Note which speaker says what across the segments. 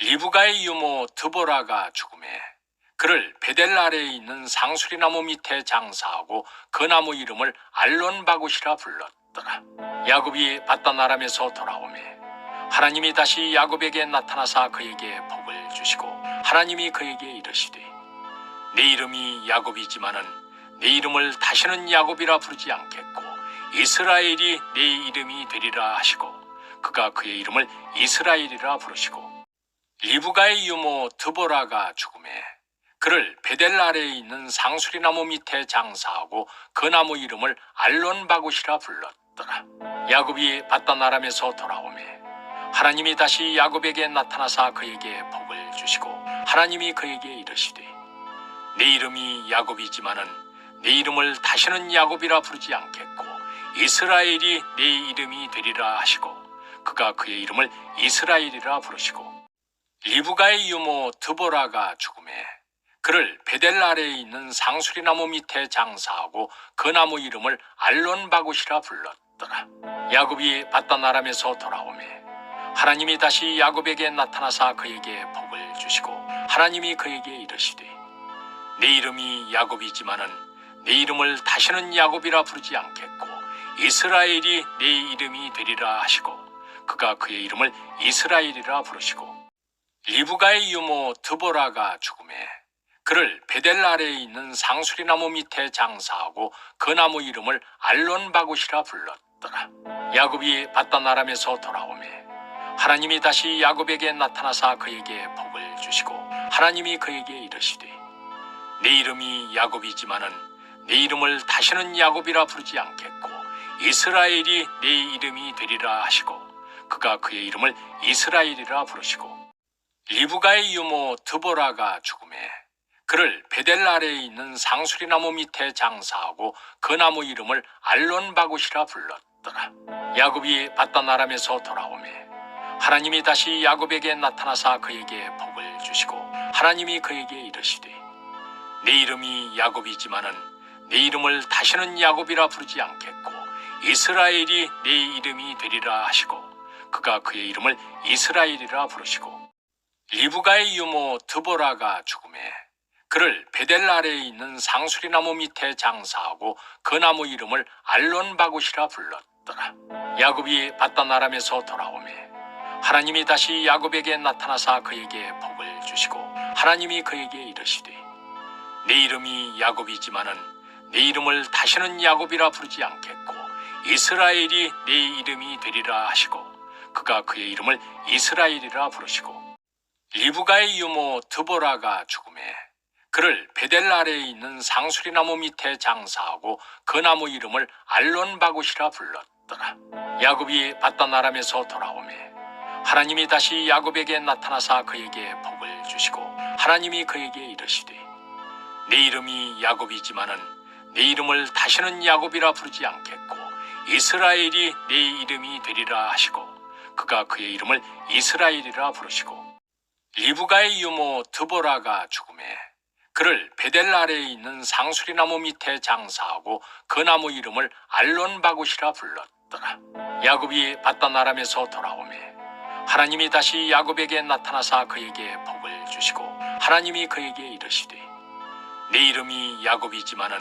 Speaker 1: 리브가의 유모 드보라가 죽음에 그를 베델 아래에 있는 상수리 나무 밑에 장사하고 그 나무 이름을 알론바굿이라 불렀더라. 야곱이 바단 아람에서 돌아오매 하나님이 다시 야곱에게 나타나사 그에게 복을 주시고 하나님이 그에게 이르시되 내 이름이 야곱이지만은 내 이름을 다시는 야곱이라 부르지 않겠고 이스라엘이 내 이름이 되리라 하시고 그가 그의 이름을 이스라엘이라 부르시고 리브가의 유모 드보라가 죽음에 그를 베델 아래에 있는 상수리 나무 밑에 장사하고 그 나무 이름을 알론바굿이라 불렀더라. 야곱이 바단 아람에서 돌아오매 하나님이 다시 야곱에게 나타나사 그에게 복을 주시고 하나님이 그에게 이르시되 내 이름이 야곱이지만은 내 이름을 다시는 야곱이라 부르지 않겠고 이스라엘이 내 이름이 되리라 하시고 그가 그의 이름을 이스라엘이라 부르시고 리브가의 유모 드보라가 죽음에 그를 베델 아래에 있는 상수리 나무 밑에 장사하고 그 나무 이름을 알론바굿이라 불렀더라. 야곱이 바단 아람에서 돌아오매 하나님이 다시 야곱에게 나타나사 그에게 복을 주시고 하나님이 그에게 이르시되 내 이름이 야곱이지만은 내 이름을 다시는 야곱이라 부르지 않겠고 이스라엘이 내 이름이 되리라 하시고 그가 그의 이름을 이스라엘이라 부르시고 리브가의 유모 드보라가 죽음에 그를 베델 아래에 있는 상수리 나무 밑에 장사하고 그 나무 이름을 알론바굿이라 불렀더라. 야곱이 바단 아람에서 돌아오매 하나님이 다시 야곱에게 나타나사 그에게 복을 주시고 하나님이 그에게 이르시되 내 이름이 야곱이지만은 내 이름을 다시는 야곱이라 부르지 않겠고 이스라엘이 내 이름이 되리라 하시고 그가 그의 이름을 이스라엘이라 부르시고 리브가의 유모 드보라가 죽음에 그를 베델 아래에 있는 상수리 나무 밑에 장사하고 그 나무 이름을 알론바굿이라 불렀더라. 야곱이 바단 아람에서 돌아오매 하나님이 다시 야곱에게 나타나사 그에게 복을 주시고 하나님이 그에게 이르시되 내 이름이 야곱이지만은 내 이름을 다시는 야곱이라 부르지 않겠고 이스라엘이 내 이름이 되리라 하시고 그가 그의 이름을 이스라엘이라 부르시고 리브가의 유모 드보라가 죽음에 그를 베델 아래에 있는 상수리 나무 밑에 장사하고 그 나무 이름을 알론바굿이라 불렀더라. 야곱이 바단 아람에서 돌아오매 하나님이 다시 야곱에게 나타나사 그에게 복을 주시고 하나님이 그에게 이르시되 내 이름이 야곱이지만은 내 이름을 다시는 야곱이라 부르지 않겠고 이스라엘이 내 이름이 되리라 하시고 그가 그의 이름을 이스라엘이라 부르시고 리브가의 유모 드보라가 죽음에 그를 베델 아래에 있는 상수리 나무 밑에 장사하고 그 나무 이름을 알론바굿이라 불렀더라. 야곱이 바단 아람에서 돌아오매 하나님이 다시 야곱에게 나타나사 그에게 복을 주시고 하나님이 그에게 이르시되 내 이름이 야곱이지만은 내 이름을 다시는 야곱이라 부르지 않겠고 이스라엘이 내 이름이 되리라 하시고 그가 그의 이름을 이스라엘이라 부르시고 리브가의 유모 드보라가 죽음에 그를 베델 아래에 있는 상수리 나무 밑에 장사하고 그 나무 이름을 알론바굿이라 불렀더라. 야곱이 바단 아람에서 돌아오매 하나님이 다시 야곱에게 나타나사 그에게 복을 주시고 하나님이 그에게 이르시되 내 이름이 야곱이지만은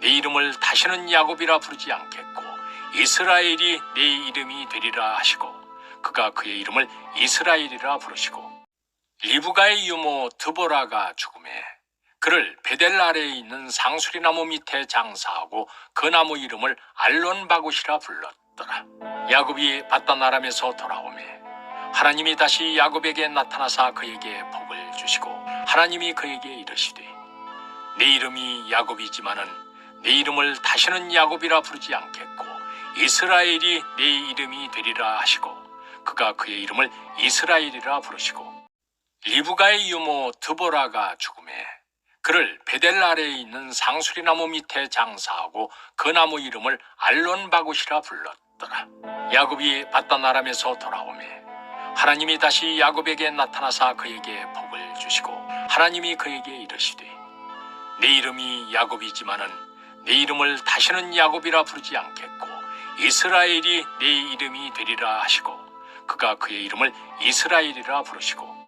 Speaker 1: 내 이름을 다시는 야곱이라 부르지 않겠고 이스라엘이 내 이름이 되리라 하시고 그가 그의 이름을 이스라엘이라 부르시고 리브가의 유모 드보라가 죽음에 그를 베델 아래에 있는 상수리 나무 밑에 장사하고 그 나무 이름을 알론바굿이라 불렀더라. 야곱이 바단 아람에서 돌아오매 하나님이 다시 야곱에게 나타나사 그에게 복을 주시고 하나님이 그에게 이르시되 내 이름이 야곱이지만은 내 이름을 다시는 야곱이라 부르지 않겠고 이스라엘이 내 이름이 되리라 하시고 그가 그의 이름을 이스라엘이라 부르시고 리브가의 유모 드보라가 죽음에 그를 베델 아래에 있는 상수리 나무 밑에 장사하고 그 나무 이름을 알론바굿이라 불렀더라. 야곱이 바단 아람에서 돌아오매 하나님이 다시 야곱에게 나타나사 그에게 복을 주시고 하나님이 그에게 이르시되 내 이름이 야곱이지만은 내 이름을 다시는 야곱이라 부르지 않겠고 이스라엘이 내 이름이 되리라 하시고 그가 그의 이름을 이스라엘이라 부르시고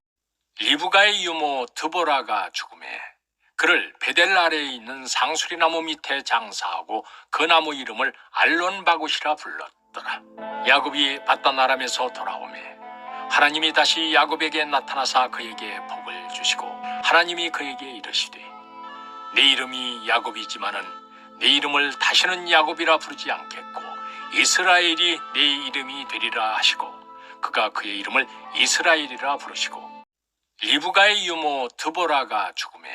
Speaker 1: 리브가의 유모 드보라가 죽음에 그를 베델 아래에 있는 상수리 나무 밑에 장사하고 그 나무 이름을 알론바굿이라 불렀더라. 야곱이 바단 아람에서 돌아오매 하나님이 다시 야곱에게 나타나사 그에게 복을 주시고 하나님이 그에게 이르시되 내 이름이 야곱이지만은 내 이름을 다시는 야곱이라 부르지 않겠고 이스라엘이 내 이름이 되리라 하시고 그가 그의 이름을 이스라엘이라 부르시고 리브가의 유모 드보라가 죽음에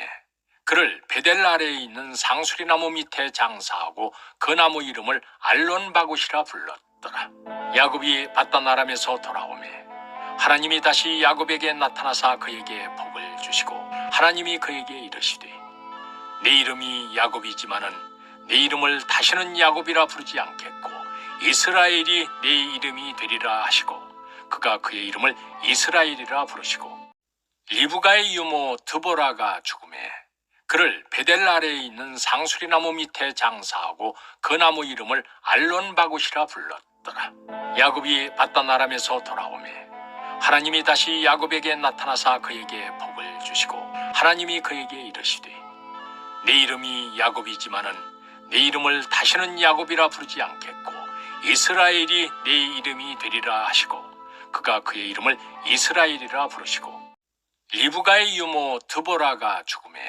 Speaker 1: 그를 베델 아래에 있는 상수리 나무 밑에 장사하고 그 나무 이름을 알론바굿이라 불렀더라. 야곱이 바단 아람에서 돌아오매 하나님이 다시 야곱에게 나타나사 그에게 복을 주시고 하나님이 그에게 이르시되 내 이름이 야곱이지만은 내 이름을 다시는 야곱이라 부르지 않겠고 이스라엘이 내 이름이 되리라 하시고 그가 그의 이름을 이스라엘이라 부르시고 리브가의 유모 드보라가 죽음에 그를 베델 아래에 있는 상수리 나무 밑에 장사하고 그 나무 이름을 알론바굿이라 불렀더라. 야곱이 바단 아람에서 돌아오매 하나님이 다시 야곱에게 나타나사 그에게 복을 주시고 하나님이 그에게 이르시되 내 이름이 야곱이지만은 내 이름을 다시는 야곱이라 부르지 않겠고 이스라엘이 내 이름이 되리라 하시고 그가 그의 이름을 이스라엘이라 부르시고 리브가의 유모 드보라가 죽음에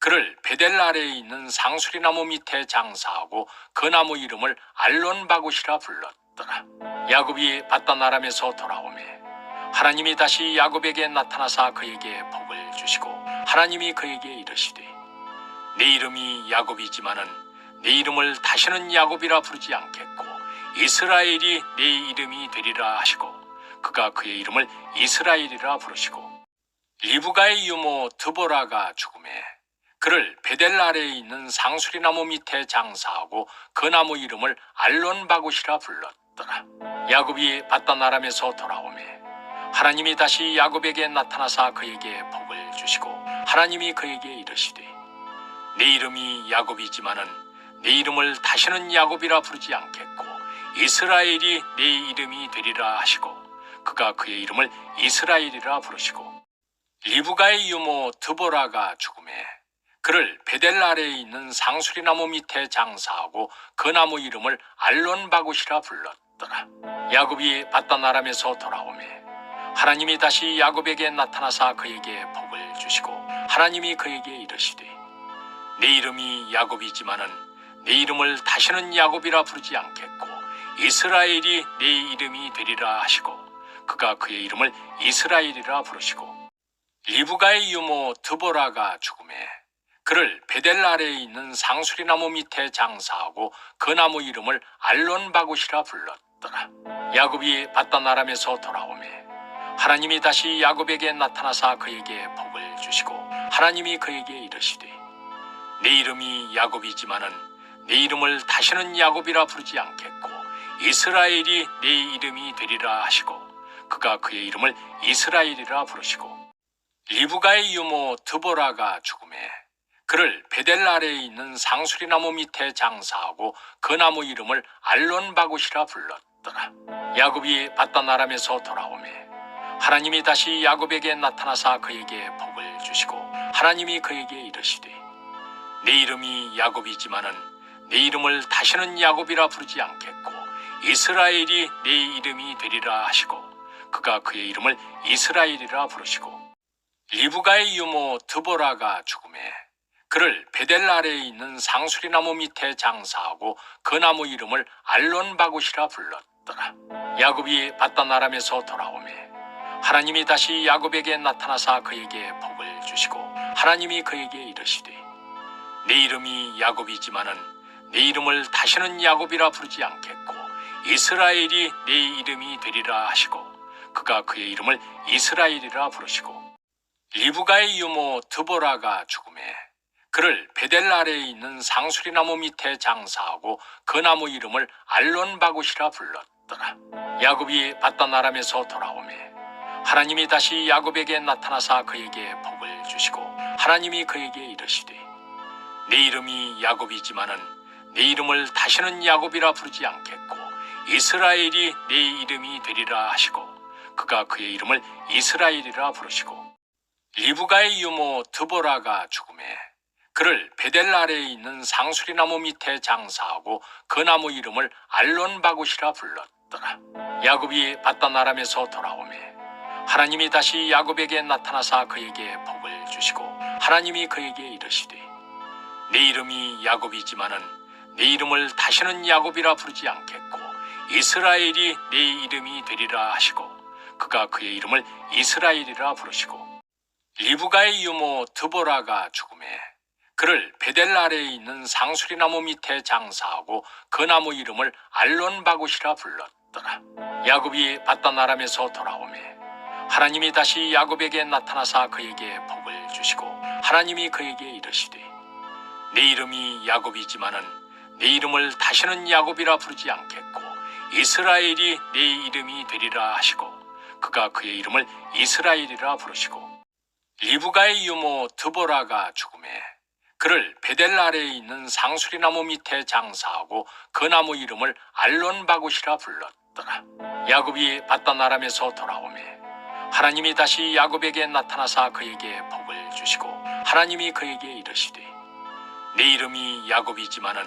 Speaker 1: 그를 베델 아래에 있는 상수리 나무 밑에 장사하고 그 나무 이름을 알론바굿이라 불렀더라. 야곱이 바단 아람에서 돌아오매 하나님이 다시 야곱에게 나타나사 그에게 복을 주시고 하나님이 그에게 이르시되 내 이름이 야곱이지만은 내 이름을 다시는 야곱이라 부르지 않겠고 이스라엘이 내 이름이 되리라 하시고 그가 그의 이름을 이스라엘이라 부르시고 리브가의 유모 드보라가 죽음에 그를 베델 아래에 있는 상수리 나무 밑에 장사하고 그 나무 이름을 알론바굿이라 불렀더라. 야곱이 바단 아람에서 돌아오매 하나님이 다시 야곱에게 나타나사 그에게 복을 주시고 하나님이 그에게 이르시되 내 이름이 야곱이지만은 내 이름을 다시는 야곱이라 부르지 않겠고 이스라엘이 내 이름이 되리라 하시고 그가 그의 이름을 이스라엘이라 부르시고 리브가의 유모 드보라가 죽음에 그를 베델 아래에 있는 상수리 나무 밑에 장사하고 그 나무 이름을 알론바굿이라 불렀더라. 야곱이 바단 아람에서 돌아오매 하나님이 다시 야곱에게 나타나사 그에게 복을 주시고 하나님이 그에게 이르시되 내 이름이 야곱이지만은 내 이름을 다시는 야곱이라 부르지 않겠고 이스라엘이 내 이름이 되리라 하시고 그가 그의 이름을 이스라엘이라 부르시고 리브가의 유모 드보라가 죽음에 그를 베델 아래에 있는 상수리 나무 밑에 장사하고 그 나무 이름을 알론바굿이라 불렀더라. 야곱이 바단 아람에서 돌아오매 하나님이 다시 야곱에게 나타나사 그에게 복을 주시고 하나님이 그에게 이르시되 내 이름이 야곱이지만은 내 이름을 다시는 야곱이라 부르지 않겠고 이스라엘이 내 이름이 되리라 하시고 그가 그의 이름을 이스라엘이라 부르시고 리브가의 유모 드보라가 죽음에 그를 베델 아래에 있는 상수리 나무 밑에 장사하고 그 나무 이름을 알론바굿이라 불렀더라. 야곱이 바단 아람에서 돌아오매 하나님이 다시 야곱에게 나타나사 그에게 복을 주시고 하나님이 그에게 이르시되 내 이름이 야곱이지만은 내 이름을 다시는 야곱이라 부르지 않겠고 이스라엘이 내 이름이 되리라 하시고 그가 그의 이름을 이스라엘이라 부르시고 리브가의 유모 드보라가 죽음에 그를 베델 아래에 있는 상수리 나무 밑에 장사하고 그 나무 이름을 알론바굿이라 불렀더라. 야곱이 바단 아람에서 돌아오매 하나님이 다시 야곱에게 나타나사 그에게 복을 주시고 하나님이 그에게 이르시되 내 이름이 야곱이지만은 내 이름을 다시는 야곱이라 부르지 않겠고 이스라엘이 내 이름이 되리라 하시고 그가 그의 이름을 이스라엘이라 부르시고 리브가의 유모 드보라가 죽음에 그를 베델 아래에 있는 상수리 나무 밑에 장사하고 그 나무 이름을 알론바굿이라 불렀더라. 야곱이 바단 아람에서 돌아오매 하나님이 다시 야곱에게 나타나사 그에게 복을 주시고 하나님이 그에게 이르시되 내 이름이 야곱이지만은 내 이름을 다시는 야곱이라 부르지 않겠고 이스라엘이 내 이름이 되리라 하시고 그가 그의 이름을 이스라엘이라 부르시고 리브가의 유모 드보라가 죽음에 그를 베델 아래에 있는 상수리 나무 밑에 장사하고 그 나무 이름을 알론바굿이라 불렀더라. 야곱이 바단 아람에서 돌아오매 하나님이 다시 야곱에게 나타나사 그에게 복을 주시고 하나님이 그에게 이르시되 내 이름이 야곱이지만은 내 이름을 다시는 야곱이라 부르지 않겠고 이스라엘이 내 이름이 되리라 하시고 그가 그의 이름을 이스라엘이라 부르시고 리브가의 유모 드보라가 죽음에 그를 베델 아래에 있는 상수리 나무 밑에 장사하고 그 나무 이름을 알론바굿이라 불렀더라. 야곱이 바단 아람에서 돌아오매 하나님이 다시 야곱에게 나타나사 그에게 복을 주시고 하나님이 그에게 이르시되 내 이름이 야곱이지만은 내 이름을 다시는 야곱이라 부르지 않겠고 이스라엘이 내 이름이 되리라 하시고 그가 그의 이름을 이스라엘이라 부르시고 리브가의 유모 드보라가 죽음에 그를 베델 아래에 있는 상수리 나무 밑에 장사하고 그 나무 이름을 알론바굿이라 불렀더라. 야곱이 바단 아람에서 돌아오매 하나님이 다시 야곱에게 나타나사 그에게 복을 주시고 하나님이 그에게 이르시되 내 이름이 야곱이지만은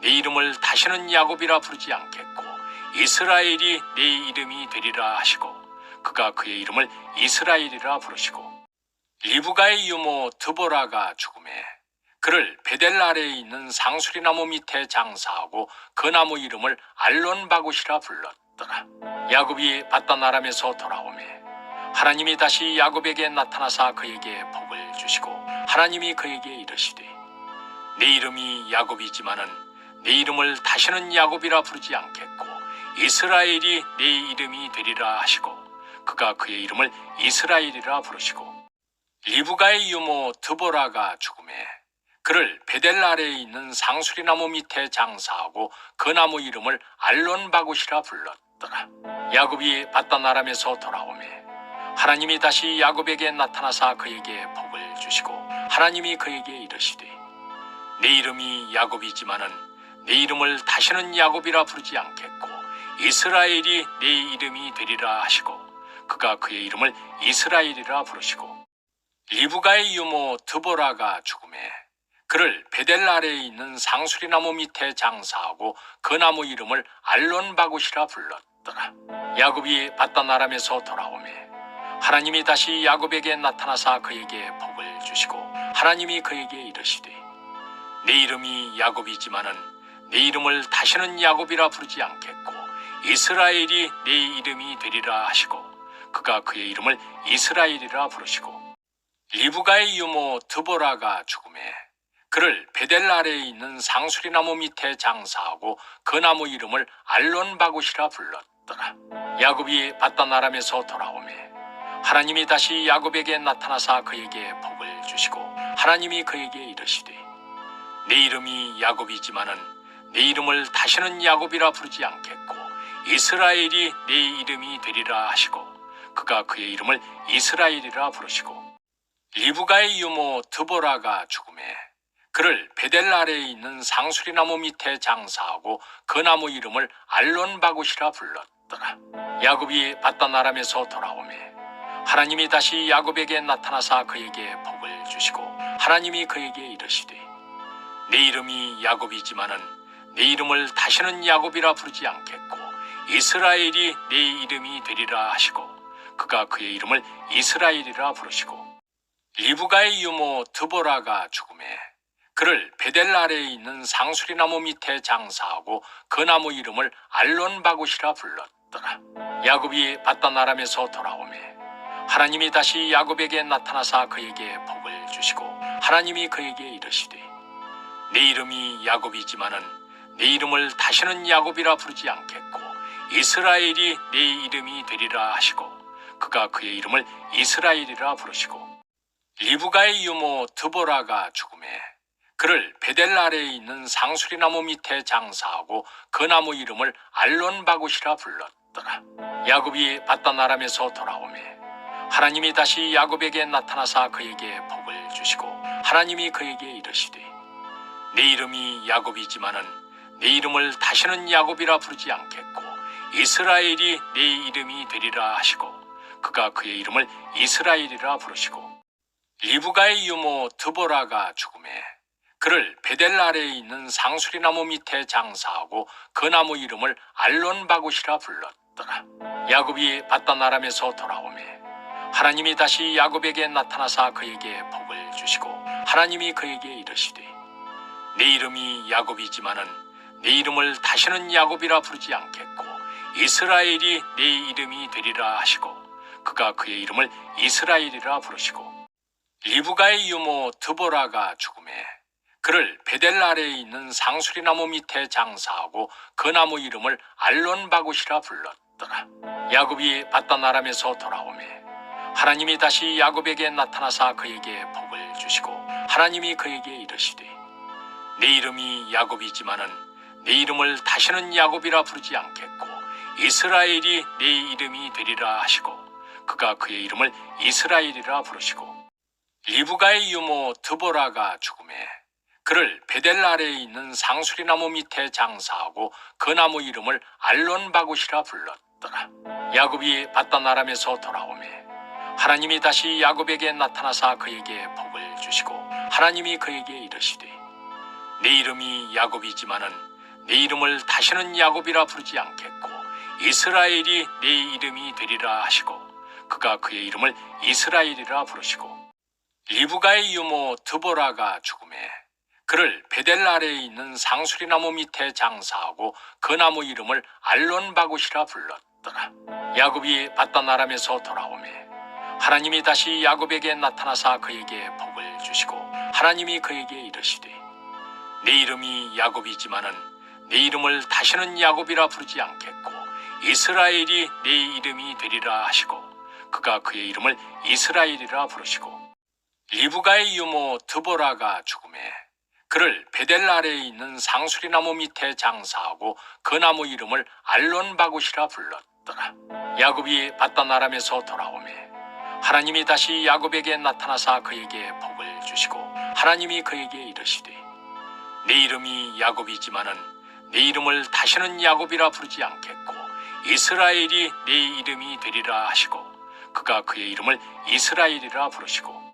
Speaker 1: 내 이름을 다시는 야곱이라 부르지 않겠고 이스라엘이 내 이름이 되리라 하시고 그가 그의 이름을 이스라엘이라 부르시고 리브가의 유모 드보라가 죽음에 그를 베델 아래에 있는 상수리 나무 밑에 장사하고 그 나무 이름을 알론바굿이라 불렀더라. 야곱이 바단 아람에서 돌아오매 하나님이 다시 야곱에게 나타나사 그에게 복을 주시고 하나님이 그에게 이르시되 내 이름이 야곱이지만은 내 이름을 다시는 야곱이라 부르지 않겠고 이스라엘이 내 이름이 되리라 하시고 그가 그의 이름을 이스라엘이라 부르시고 리브가의 유모 드보라가 죽음에 그를 베델 아래에 있는 상수리 나무 밑에 장사하고 그 나무 이름을 알론바굿이라 불렀더라. 야곱이 바단 아람에서 돌아오매 하나님이 다시 야곱에게 나타나사 그에게 복을 주시고 하나님이 그에게 이르시되 내 이름이 야곱이지만은 내 이름을 다시는 야곱이라 부르지 않겠고 이스라엘이 내 이름이 되리라 하시고 그가 그의 이름을 이스라엘이라 부르시고 리브가의 유모 드보라가 죽음에 그를 베델 아래에 있는 상수리 나무 밑에 장사하고 그 나무 이름을 알론바굿이라 불렀더라. 야곱이 바단 아람에서 돌아오매 하나님이 다시 야곱에게 나타나사 그에게 복을 주시고 하나님이 그에게 이르시되 내 이름이 야곱이지만은 내 이름을 다시는 야곱이라 부르지 않겠고 이스라엘이 내 이름이 되리라 하시고 그가 그의 이름을 이스라엘이라 부르시고 리브가의 유모 드보라가 죽음에 그를 베델 아래에 있는 상수리 나무 밑에 장사하고 그 나무 이름을 알론바굿이라 불렀더라. 야곱이 바단 아람에서 돌아오매 하나님이 다시 야곱에게 나타나사 그에게 복을 주시고 하나님이 그에게 이르시되 내 이름이 야곱이지만은 내 이름을 다시는 야곱이라 부르지 않겠고 이스라엘이 내 이름이 되리라 하시고 그가 그의 이름을 이스라엘이라 부르시고 리브가의 유모 드보라가 죽음에 그를 베델 아래에 있는 상수리 나무 밑에 장사하고 그 나무 이름을 알론바굿이라 불렀더라. 야곱이 바단 아람에서 돌아오매 하나님이 다시 야곱에게 나타나사 그에게 복을 주시고 하나님이 그에게 이르시되 내 이름이 야곱이지만은 내 이름을 다시는 야곱이라 부르지 않겠고 이스라엘이 내 이름이 되리라 하시고 그가 그의 이름을 이스라엘이라 부르시고 리브가의 유모 드보라가 죽음에 그를 베델 아래에 있는 상수리 나무 밑에 장사하고 그 나무 이름을 알론바굿이라 불렀더라. 야곱이 바단 아람에서 돌아오매 하나님이 다시 야곱에게 나타나사 그에게 복을 주시고 하나님이 그에게 이르시되 내 이름이 야곱이지만은 내 이름을 다시는 야곱이라 부르지 않겠고 이스라엘이 내 이름이 되리라 하시고 그가 그의 이름을 이스라엘이라 부르시고 리브가의 유모 드보라가 죽음에 그를 베델 아래에 있는 상수리 나무 밑에 장사하고 그 나무 이름을 알론바굿이라 불렀더라. 야곱이 바단 아람에서 돌아오매 하나님이 다시 야곱에게 나타나사 그에게 복을 주시고 하나님이 그에게 이르시되 내 이름이 야곱이지만은 내 이름을 다시는 야곱이라 부르지 않겠고 이스라엘이 내 이름이 되리라 하시고 그가 그의 이름을 이스라엘이라 부르시고 리브가의 유모 드보라가 죽음에 그를 베델 아래에 있는 상수리 나무 밑에 장사하고 그 나무 이름을 알론바굿이라 불렀더라. 야곱이 바단 아람에서 돌아오매 하나님이 다시 야곱에게 나타나사 그에게 복을 주시고 하나님이 그에게 이르시되 내 이름이 야곱이지만은 내 이름을 다시는 야곱이라 부르지 않겠고 이스라엘이 내 이름이 되리라 하시고 그가 그의 이름을 이스라엘이라 부르시고 리브가의 유모 드보라가 죽음에 그를 베델 아래에 있는 상수리 나무 밑에 장사하고 그 나무 이름을 알론바굿이라 불렀더라. 야곱이 바단 아람에서 돌아오매 하나님이 다시 야곱에게 나타나사 그에게 복을 주시고 하나님이 그에게 이르시되 내 이름이 야곱이지만은 내 이름을 다시는 야곱이라 부르지 않겠고 이스라엘이 내 이름이 되리라 하시고 그가 그의 이름을 이스라엘이라 부르시고 리브가의 유모 드보라가 죽음에 그를 베델 아래에 있는 상수리 나무 밑에 장사하고 그 나무 이름을 알론바굿이라 불렀더라. 야곱이 바단 아람에서 돌아오매 하나님이 다시 야곱에게 나타나사 그에게 복을 주시고 하나님이 그에게 이르시되 내 이름이 야곱이지만은 내 이름을 다시는 야곱이라 부르지 않겠고 이스라엘이 내 이름이 되리라 하시고 그가 그의 이름을 이스라엘이라 부르시고 리브가의 유모 드보라가 죽음에 그를 베델 아래에 있는 상수리 나무 밑에 장사하고 그 나무 이름을 알론바굿이라 불렀더라. 야곱이 바단 아람에서 돌아오매 하나님이 다시 야곱에게 나타나사 그에게 복을 주시고 하나님이 그에게 이르시되 내 이름이 야곱이지만은 내 이름을 다시는 야곱이라 부르지 않겠고 이스라엘이 내 이름이 되리라 하시고 그가 그의 이름을 이스라엘이라 부르시고 리브가의 유모 드보라가 죽음에 그를 베델 아래에 있는 상수리 나무 밑에 장사하고 그 나무 이름을 알론바굿이라 불렀더라. 야곱이 바단 아람에서 돌아오매 하나님이 다시 야곱에게 나타나사 그에게 복을 주시고 하나님이 그에게 이르시되 내 이름이 야곱이지만은 내 이름을 다시는 야곱이라 부르지 않겠고 이스라엘이 내 이름이 되리라 하시고 그가 그의 이름을 이스라엘이라 부르시고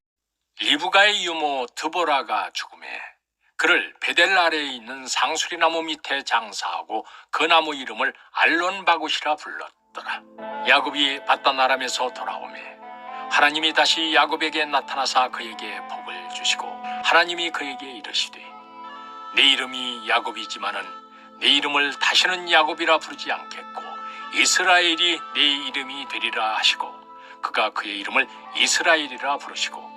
Speaker 1: 리브가의 유모 드보라가 죽음에 그를 베델 아래에 있는 상수리 나무 밑에 장사하고 그 나무 이름을 알론바굿이라 불렀더라. 야곱이 바단 아람에서 돌아오매 하나님이 다시 야곱에게 나타나사 그에게 복을 주시고 하나님이 그에게 이르시되 내 이름이 야곱이지만은 내 이름을 다시는 야곱이라 부르지 않겠고 이스라엘이 내 이름이 되리라 하시고 그가 그의 이름을 이스라엘이라 부르시고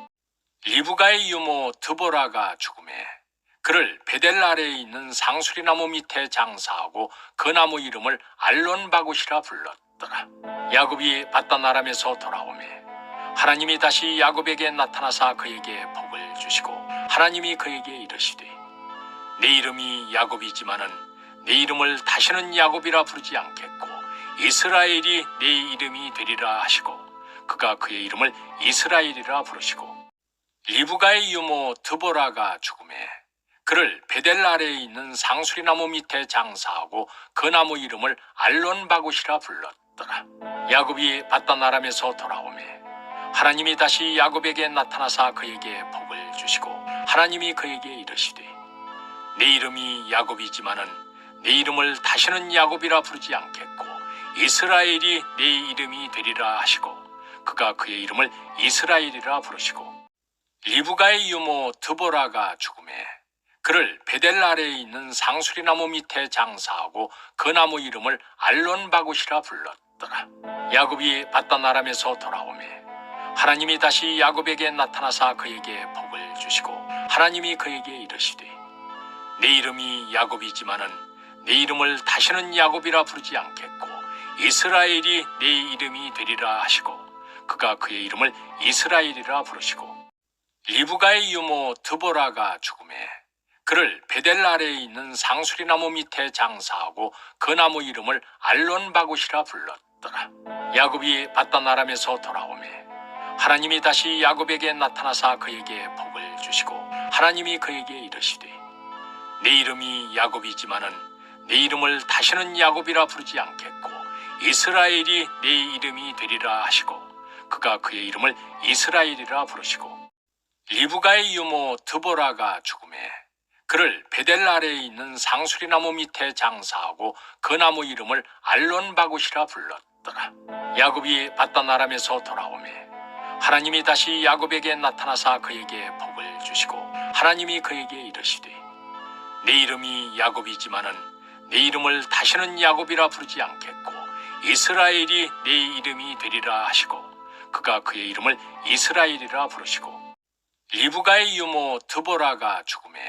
Speaker 1: 리브가의 유모 드보라가 죽음에 그를 베델 아래에 있는 상수리 나무 밑에 장사하고 그 나무 이름을 알론바굿이라 불렀더라. 야곱이 바단 아람에서 돌아오매 하나님이 다시 야곱에게 나타나사 그에게 복을 주시고 하나님이 그에게 이르시되 내 이름이 야곱이지만은 내 이름을 다시는 야곱이라 부르지 않겠고 이스라엘이 내 이름이 되리라 하시고 그가 그의 이름을 이스라엘이라 부르시고 리브가의 유모 드보라가 죽음에 그를 베델 아래에 있는 상수리 나무 밑에 장사하고 그 나무 이름을 알론바굿이라 불렀더라. 야곱이 바단 아람에서 돌아오매 하나님이 다시 야곱에게 나타나사 그에게 복을 주시고 하나님이 그에게 이르시되 내 이름이 야곱이지만은 내 이름을 다시는 야곱이라 부르지 않겠고 이스라엘이 내 이름이 되리라 하시고 그가 그의 이름을 이스라엘이라 부르시고 리브가의 유모 드보라가 죽음에 그를 베델 아래에 있는 상수리 나무 밑에 장사하고 그 나무 이름을 알론바굿이라 불렀더라. 야곱이 바단 아람에서 돌아오매 하나님이 다시 야곱에게 나타나사 그에게 복을 주시고 하나님이 그에게 이르시되 내 이름이 야곱이지만은 내 이름을 다시는 야곱이라 부르지 않겠고 이스라엘이 내 이름이 되리라 하시고 그가 그의 이름을 이스라엘이라 부르시고 리브가의 유모 드보라가 죽음에 그를 베델 아래에 있는 상수리 나무 밑에 장사하고 그 나무 이름을 알론바굿이라 불렀더라. 야곱이 바단 아람에서 돌아오매 하나님이 다시 야곱에게 나타나사 그에게 복을 주시고 하나님이 그에게 이르시되 내 이름이 야곱이지만은 내 이름을 다시는 야곱이라 부르지 않겠고 이스라엘이 내 이름이 되리라 하시고 그가 그의 이름을 이스라엘이라 부르시고 리브가의 유모 드보라가 죽음에 그를 베델 아래에 있는 상수리 나무 밑에 장사하고 그 나무 이름을 알론바굿이라 불렀더라. 야곱이 바단 아람에서 돌아오매 하나님이 다시 야곱에게 나타나사 그에게 복을 주시고 하나님이 그에게 이르시되 내 이름이 야곱이지만은 내 이름을 다시는 야곱이라 부르지 않겠고 이스라엘이 내 이름이 되리라 하시고 그가 그의 이름을 이스라엘이라 부르시고 리브가의 유모 드보라가 죽음에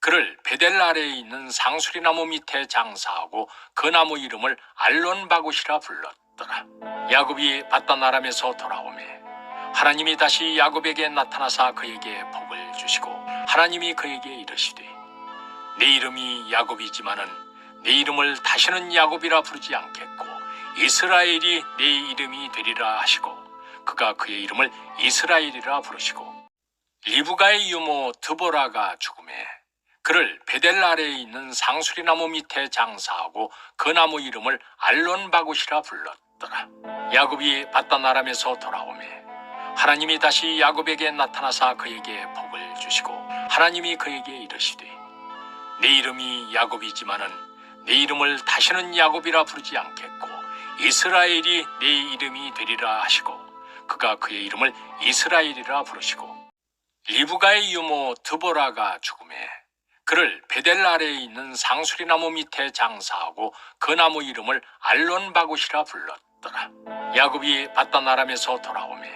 Speaker 1: 그를 베델 아래에 있는 상수리 나무 밑에 장사하고 그 나무 이름을 알론바굿이라 불렀더라. 야곱이 바단 아람에서 돌아오매 하나님이 다시 야곱에게 나타나사 그에게 복을 주시고 하나님이 그에게 이르시되 내 이름이 야곱이지만은 내 이름을 다시는 야곱이라 부르지 않겠고 이스라엘이 내 이름이 되리라 하시고 그가 그의 이름을 이스라엘이라 부르시고 리브가의 유모 드보라가 죽음에 그를 베델 아래에 있는 상수리 나무 밑에 장사하고 그 나무 이름을 알론바굿이라 불렀더라. 야곱이 바단 아람에서 돌아오매 하나님이 다시 야곱에게 나타나사 그에게 복을 주시고 하나님이 그에게 이르시되 내 이름이 야곱이지만은 내 이름을 다시는 야곱이라 부르지 않겠고 이스라엘이 내 이름이 되리라 하시고 그가 그의 이름을 이스라엘이라 부르시고 리브가의 유모 드보라가 죽음에 그를 베델 아래에 있는 상수리 나무 밑에 장사하고 그 나무 이름을 알론바굿이라 불렀더라. 야곱이 바단 아람에서 돌아오매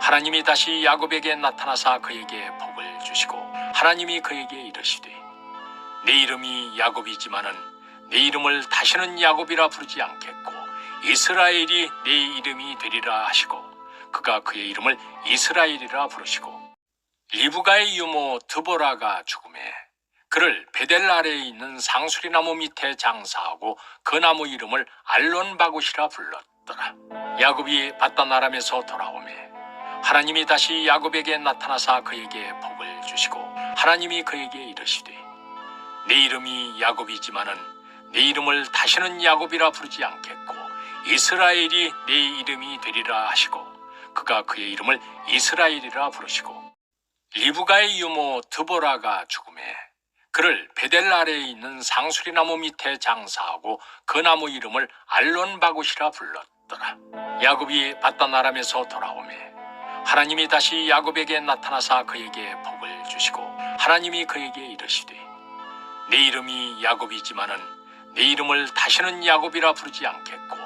Speaker 1: 하나님이 다시 야곱에게 나타나사 그에게 복을 주시고 하나님이 그에게 이르시되 내 이름이 야곱이지만은 내 이름을 다시는 야곱이라 부르지 않겠고 이스라엘이 내 이름이 되리라 하시고 그가 그의 이름을 이스라엘이라 부르시고 리브가의 유모 드보라가 죽음에 그를 베델 아래에 있는 상수리 나무 밑에 장사하고 그 나무 이름을 알론바굿이라 불렀더라. 야곱이 바단 아람에서 돌아오매 하나님이 다시 야곱에게 나타나사 그에게 복을 주시고 하나님이 그에게 이르시되 내 이름이 야곱이지만은 내 이름을 다시는 야곱이라 부르지 않겠고 이스라엘이 내 이름이 되리라 하시고 그가 그의 이름을 이스라엘이라 부르시고 리브가의 유모 드보라가 죽음에 그를 베델 아래에 있는 상수리 나무 밑에 장사하고 그 나무 이름을 알론바굿이라 불렀더라. 야곱이 바단 아람에서 돌아오매 하나님이 다시 야곱에게 나타나사 그에게 복을 주시고 하나님이 그에게 이르시되 내 이름이 야곱이지만은 내 이름을 다시는 야곱이라 부르지 않겠고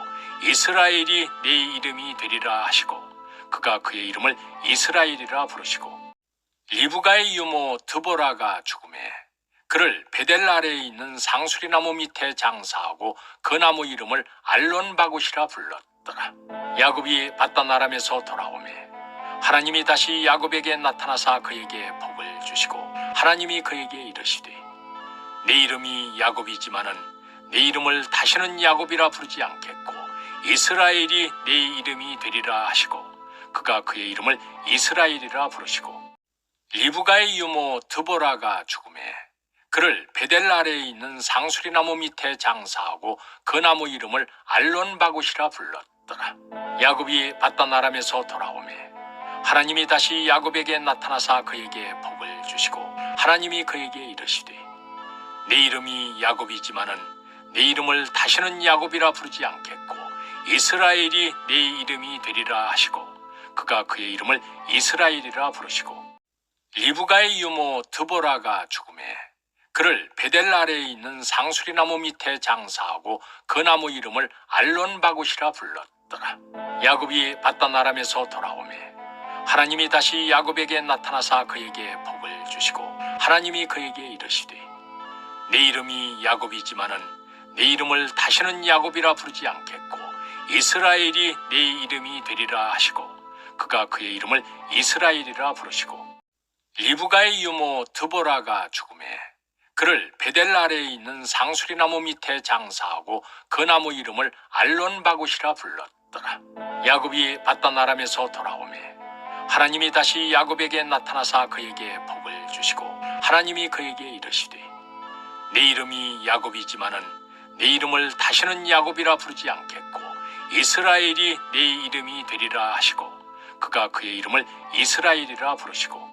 Speaker 1: 이스라엘이 내 이름이 되리라 하시고 그가 그의 이름을 이스라엘이라 부르시고 리브가의 유모 드보라가 죽음에 그를 베델 아래에 있는 상수리 나무 밑에 장사하고 그 나무 이름을 알론바굿이라 불렀더라. 야곱이 바단 아람에서 돌아오매 하나님이 다시 야곱에게 나타나사 그에게 복을 주시고 하나님이 그에게 이르시되 내 이름이 야곱이지만은 내 이름을 다시는 야곱이라 부르지 않겠고 이스라엘이 내 이름이 되리라 하시고 그가 그의 이름을 이스라엘이라 부르시고 리브가의 유모 드보라가 죽음에 그를 베델 아래에 있는 상수리 나무 밑에 장사하고 그 나무 이름을 알론바굿이라 불렀더라. 야곱이 바단 아람에서 돌아오매 하나님이 다시 야곱에게 나타나사 그에게 복을 주시고 하나님이 그에게 이르시되 내 이름이 야곱이지만은 내 이름을 다시는 야곱이라 부르지 않겠고 이스라엘이 내 이름이 되리라 하시고 그가 그의 이름을 이스라엘이라 부르시고 리브가의 유모 드보라가 죽음에 그를 베델 아래에 있는 상수리 나무 밑에 장사하고 그 나무 이름을 알론바굿이라 불렀더라. 야곱이 바단 아람에서 돌아오매 하나님이 다시 야곱에게 나타나사 그에게 복을 주시고 하나님이 그에게 이르시되 내 이름이 야곱이지만은 내 이름을 다시는 야곱이라 부르지 않겠고 이스라엘이 내 이름이 되리라 하시고 그가 그의 이름을 이스라엘이라 부르시고 리브가의 유모 드보라가 죽음에 그를 베델 아래에 있는 상수리 나무 밑에 장사하고 그 나무 이름을 알론바굿이라 불렀더라. 야곱이 바단 아람에서 돌아오매 하나님이 다시 야곱에게 나타나사 그에게 복을 주시고 하나님이 그에게 이르시되 내 이름이 야곱이지만은 내 이름을 다시는 야곱이라 부르지 않겠고 이스라엘이 내 이름이 되리라 하시고 그가 그의 이름을 이스라엘이라 부르시고